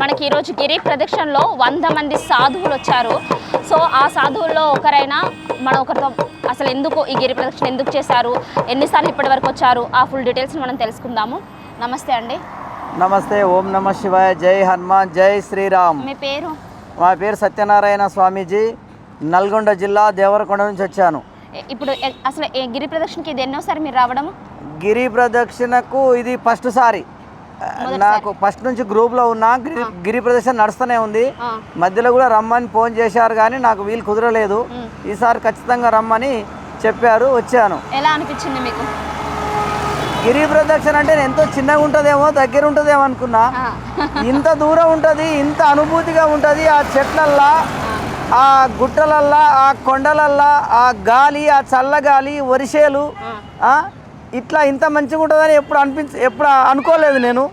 మనకి ఈరోజు గిరి ప్రదక్షిణలో వంద మంది సాధువులు వచ్చారు. సో ఆ సాధువుల్లో ఒకరైనా మనం ఒకరితో అసలు ఎందుకు ఈ గిరి ప్రదక్షిణ ఎందుకు చేశారు? ఎన్నిసార్లు ఇప్పటి వరకు వచ్చారు? ఆ ఫుల్ డీటెయిల్స్ మనం తెలుసుకుందాము. నమస్తే అండి. నమస్తే ఓం నమ శివాయ జై హనుమాన్ జై శ్రీరామ్. మీ పేరు? మా పేరు సత్యనారాయణ స్వామీజీ. నల్గొండ జిల్లా దేవరకొండ నుంచి వచ్చాను. ఇప్పుడు అసలు గిరి ప్రదక్షిణకి ఇది ఎన్నోసారి మీరు రావడం గిరి ప్రదక్షిణకు ఇది ఫస్ట్ సారి. నాకు ఫస్ట్ నుంచి గ్రూప్లో ఉన్నా గిరి గిరి ప్రదక్షిణ నడుస్తూనే ఉంది. మధ్యలో కూడా రమ్మని ఫోన్ చేశారు కానీ నాకు వీలు కుదరలేదు. ఈసారి ఖచ్చితంగా రమ్మని చెప్పారు వచ్చాను. ఎలా అనిపించింది మీకు? గిరి ప్రదక్షిణ అంటే ఎంతో చిన్నగా ఉంటుందేమో దగ్గర ఉంటుందేమో అనుకున్నా. ఇంత దూరం ఉంటుంది ఇంత అనుభూతిగా ఉంటుంది ఆ చెట్లల్లా ఆ. గుట్టలల్లా ఆ కొండలల్లా ఆ గాలి ఆ చల్లగాలి వరిసేలు ఇట్లా ఇంత మంచిగా ఉంటుందని ఎప్పుడు అనిపించ ఎప్పుడు అనుకోలేదు నేను.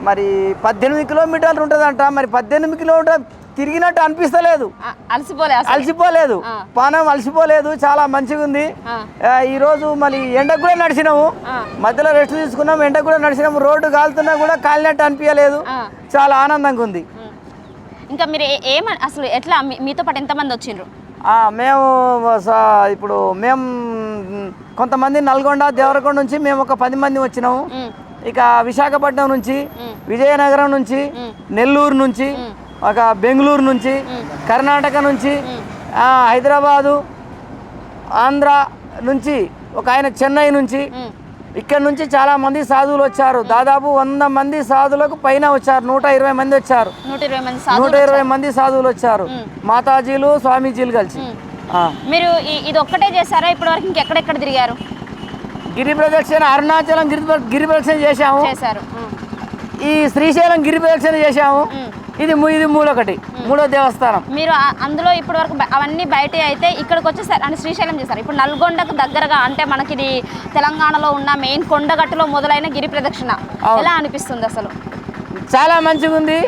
మరి పద్దెనిమిది కిలోమీటర్లు ఉంటుందంట. మరి పద్దెనిమిది కిలోమీటర్ తిరిగినట్టు అనిపిస్తలేదు. అలసిపోలేదు. ఆ. పానం అలసిపోలేదు. చాలా మంచిగా ఉంది. ఆ, ఈరోజు మళ్ళీ ఎండకు కూడా నడిచినాము. మధ్యలో రెస్ట్ తీసుకున్నాం. ఎండకు కూడా నడిచినాము. రోడ్డు కాలుతున్నా కూడా కాలినట్టు అనిపించలేదు. చాలా ఆనందంగా ఉంది. ఇంకా మీరు ఏమ అసలు ఎట్లా మీతో పాటు ఎంతమంది వచ్చిండ్రు? ఆ, మేము ఇప్పుడు మేము కొంతమంది నల్గొండ దేవరకొండ నుంచి మేము ఒక పది మంది వచ్చినాము. ఇక విశాఖపట్నం నుంచి విజయనగరం నుంచి. నెల్లూరు నుంచి. ఒక బెంగళూరు నుంచి కర్ణాటక నుంచి హైదరాబాదు ఆంధ్ర నుంచి ఒక ఆయన చెన్నై నుంచి ఇక్కడ నుంచి చాలా మంది సాధువులు వచ్చారు. దాదాపు వంద మంది సాధువులకు పైన వచ్చారు. నూట ఇరవై మంది వచ్చారు. నూట ఇరవై మంది సాధువులు వచ్చారు. మాతాజీలు స్వామీజీలు కలిసి. మీరు ఇది ఒక్కటే చేశారా? ఇప్పటి వరకు ఇంకెక్కడెక్కడ తిరిగారు? గిరి ప్రదక్షిణ అరుణాచలం గిరి గిరి ప్రదక్షిణ చేశాము. చేశారు. ఈ శ్రీశైలం గిరి ప్రదక్షిణ చేశాము. ఇది ఇది మూడొకటి మూడో దేవస్థానం. మీరు అందులో ఇప్పటి వరకు అవన్నీ బయట అయితే ఇక్కడికి వచ్చేసారు అంటే శ్రీశైలం చేశారు. ఇప్పుడు నల్గొండకు దగ్గరగా అంటే మనకి ఇది తెలంగాణలో ఉన్న మెయిన్ కొండగట్టులో మొదలైన గిరి ప్రదక్షిణ. ఎలా అనిపిస్తుంది అసలు? చాలా మంచిగా ఉంది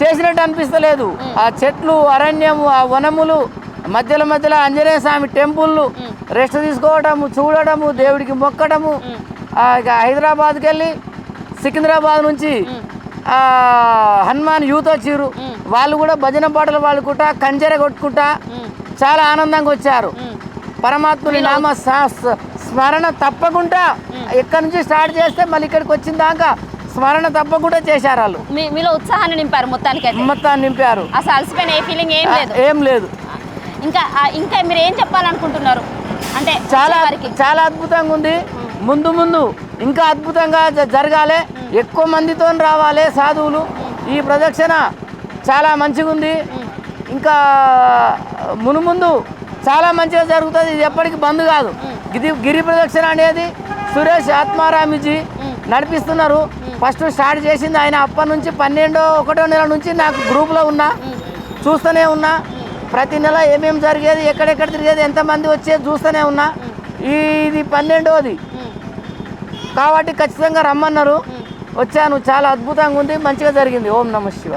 చేసినట్టు అనిపిస్తలేదు. ఆ చెట్లు అరణ్యము ఆ వనములు మధ్యలో మధ్యలో ఆంజనేయ స్వామి టెంపుల్లు రెస్ట్ తీసుకోవడము చూడడము దేవుడికి మొక్కడము హైదరాబాద్కి వెళ్ళి సికింద్రాబాద్ నుంచి హనుమాన్ యూత్ వచ్చిర్రు. వాళ్ళు కూడా భజన పాటలు పాడుకుంటా కంచెర కొట్టుకుంటా చాలా ఆనందంగా వచ్చారు. పరమాత్ముని నామ స్మరణ తప్పకుండా ఎక్కడి నుంచి స్టార్ట్ చేస్తే మళ్ళీ ఇక్కడికి వచ్చిన దాకా స్మరణ తప్పకుండా చేశారు వాళ్ళు. మీలో ఉత్సాహాన్ని నింపారు మొత్తానికి మొత్తాన్ని నింపారు. అసలు అలసిపోయిన ఏ ఫీలింగ్ ఏం లేదు? ఏం లేదు. ఇంకా ఇంకా మీరు ఏం చెప్పాలనుకుంటున్నారు? అంటే చాలా చాలా అద్భుతంగా ఉంది. ముందు ముందు ఇంకా అద్భుతంగా జరగాలి. ఎక్కువ మందితో రావాలి సాధువులు. ఈ ప్రదక్షిణ చాలా మంచిగా ఉంది. ఇంకా మునుముందు చాలా మంచిగా జరుగుతుంది. ఇది ఎప్పటికీ బంద్ కాదు. ఇది గిరి ప్రదక్షిణ అనేది సురేష్ ఆత్మారామిజీ నడిపిస్తున్నారు. ఫస్ట్ స్టార్ట్ చేసింది ఆయన అప్పటి నుంచి పన్నెండో ఒకటో నెల నుంచి నాకు గ్రూప్లో ఉన్నా. చూస్తూనే ఉన్నా. ప్రతి నెల ఏమేమి జరిగేది ఎక్కడెక్కడ తిరిగేది ఎంతమంది వచ్చేది చూస్తూనే ఉన్నా. ఇది పన్నెండోది. కాబట్టి ఖచ్చితంగా రమ్మన్నారు. వచ్చాను. చాలా అద్భుతంగా ఉంది. మంచిగా జరిగింది. ఓం నమ శివ